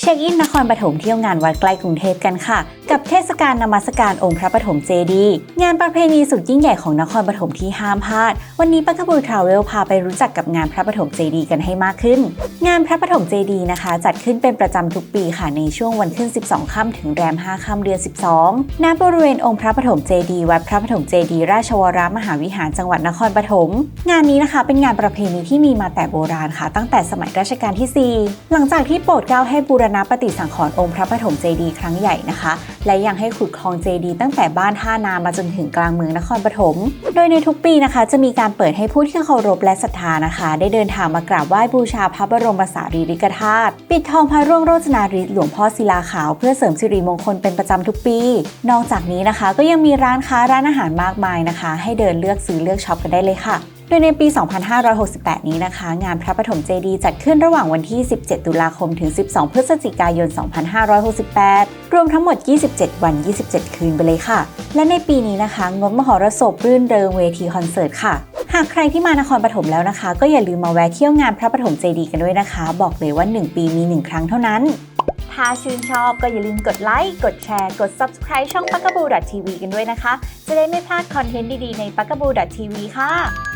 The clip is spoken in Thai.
เช็คอินนครปฐมเที่ยวงานวัดใกล้กรุงเทพกันค่ะกับเทศกาลนมัสการองค์พระปฐมเจดีย์งานประเพณีสุดยิ่งใหญ่ของนครปฐมที่ห้ามพลาด วันนี้ปักกบูทราเวลพาไปรู้จักกับงานพระปฐมเจดีย์กันให้มากขึ้น งานพระปฐมเจดีย์นะคะ จัดขึ้นเป็นประจำทุกปีค่ะในช่วงวันขึ้น 12 ค่ำถึงแรม 5 ค่ำเดือน 12 ณ บริเวณองค์พระปฐมเจดีย์วัดพระปฐมเจดีย์ราชวรมหาวิหารจังหวัดนครปฐม งานนี้นะคะเป็นงานประเพณีที่มีมาแต่โบราณค่ะ ตั้งแต่สมัยรัชกาลที่ 4 หลังจากที่โปรดเกล้าให้บูรณะปฏิสังขรณ์องค์พระปฐมเจดีย์ครั้งใหญ่นะคะ และยังให้ขุดคลองเจดี ตั้งแต่บ้านท่านามาจนถึงกลางเมืองนครปฐม โดยในทุกปีนะคะ จะมีการเปิดให้ผู้ที่เคารพและศรัทธานะคะ ได้เดินทางมากราบไหว้บูชาพระบรมสารีริกธาตุปิดทองพระร่วงโรจนาริศหลวงพ่อศิลาขาวเพื่อเสริมสิริมงคลเป็นประจำทุกปี นอกจากนี้นะคะ ก็ยังมีร้านค้าร้านอาหารมากมายนะคะ ให้เดินเลือกซื้อเลือกช็อปกันได้เลยค่ะ โดยในปี 2568 นี้นะคะ งานพระปฐมเจดีย์จัดขึ้นระหว่างวันที่ 17 ตุลาคม ถึง 12 พฤศจิกายน 2568 รวมทั้งหมด 27 วัน 27 คืนไปเลยค่ะ และในปีนี้นะคะ งดมหรสพรื่นเริงเวทีคอนเสิร์ตค่ะหากใครที่มานครปฐมแล้วนะคะ ก็อย่าลืมมาแวะเที่ยวงานพระปฐมเจดีย์กันด้วยนะคะ บอกเลยว่า 1 ปีมี 1 ครั้งเท่านั้น ถ้าชื่นชอบก็อย่าลืมกดไลค์ กดแชร์ กด subscribe ช่อง p a k a b o o TV กันด้วยนะคะ จะได้ไม่พลาดคอนเทนต์ดีๆใน p a k a b o o TV ค่ะ